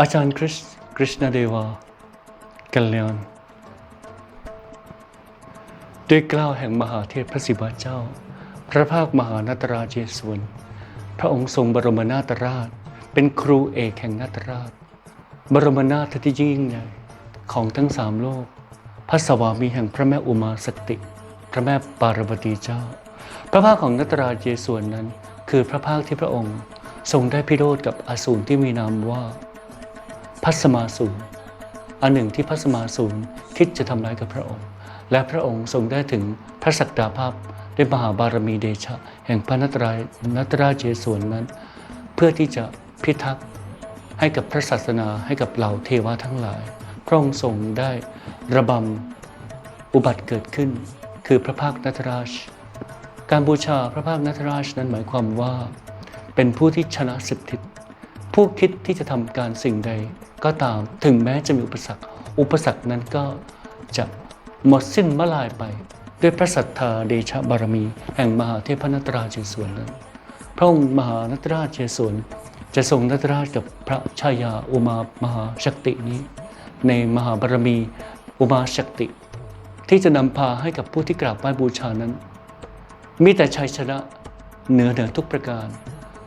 อาจารย์คริสกฤษณเดวากัลยานด้วยกล้าวแห่งมหาเทพพระศิวะเจ้า พระภาคมหานาตราชเยสวนพระองค์ทรงบรมนาถราช เป็นครูเอกแห่งนาถราช บรมนาถที่ยิ่งใหญ่ของทั้งสามโลก พระสวามีแห่งพระแม่อุมาสติ พระแม่ปารวตีเจ้า พระภาคของนัตราชเยสวนนั้น คือพระภาคที่พระองค์ ทรงได้พิโรธกับอสูรที่มีนามว่า พัสมาสูรอันหนึ่งที่พัสมาสูรคิดจะทำร้ายกับพระองค์ และพระองค์ทรงได้ถึงพระศักดาภาพด้วยมหาบารมีเดชะ แห่งพระนัตรายนัตราชเยสวนนั้น เพื่อที่จะพิทักษ์ให้กับพระศาสนาให้กับเหล่าเทวะทั้งหลาย พระองค์ทรงได้ระบำอุบัติเกิดขึ้น คือพระภาคนัตราช การบูชาพระภาคนัตราชนั้นหมายความว่า เป็นผู้ที่ชนะสิบทิศผู้คิดที่จะทำการสิ่งใด ก็ตามถึงแม้จะมีอุปสรรค อุปสรรคนั้นก็จะหมดสิ้นมลายไป ด้วยพระศรัทธาเดชะบารมี แห่งมหาเทพนัตราชเจสวนนั้น พระองค์มหานัตราชเจสวนจะทรงนัตราชกับพระชายาอุมามหาชกตินี้ ในมหาบารมีอุมาชกติ ที่จะนำพาให้กับผู้ที่กราบไหว้บูชานั้น มีแต่ชัยชนะเหนือเหนือทุกประการ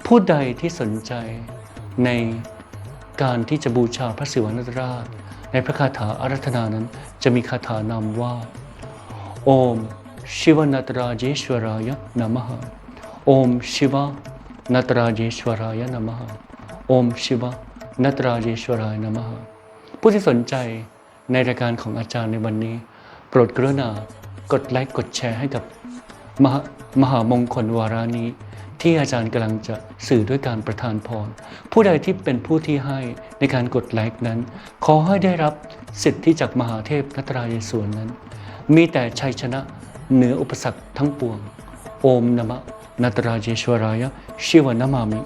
ผู้ใดที่สนใจใน การที่จะบูชาพระศิวะนตราช ในพระคาถาอารัธนานั้นจะมีคาถานำว่า โอมชิวนัตราเจชวรายะนามหะโอมชิวนัตราเจชวรายะนามหะโอมชิวนัตราเจชวรายนามหะผู้ที่สนใจในรายการของอาจารย์ในวันนี้ โปรดกรุณากดไลค์กดแชร์ให้กับมหามหามงคลวารานี้ ที่อาจารย์กำลังจะสื่อด้วยการประทานพร ผู้ใดที่เป็นผู้ที่ให้ในการกดไลค์นั้น ขอให้ได้รับสิทธิจากมหาเทพนัตรายสวนนั้น มีแต่ชัยชนะเหนืออุปสรรคทั้งปวง โอมนมะนัตราเยชวรายะ ชิวนามามิ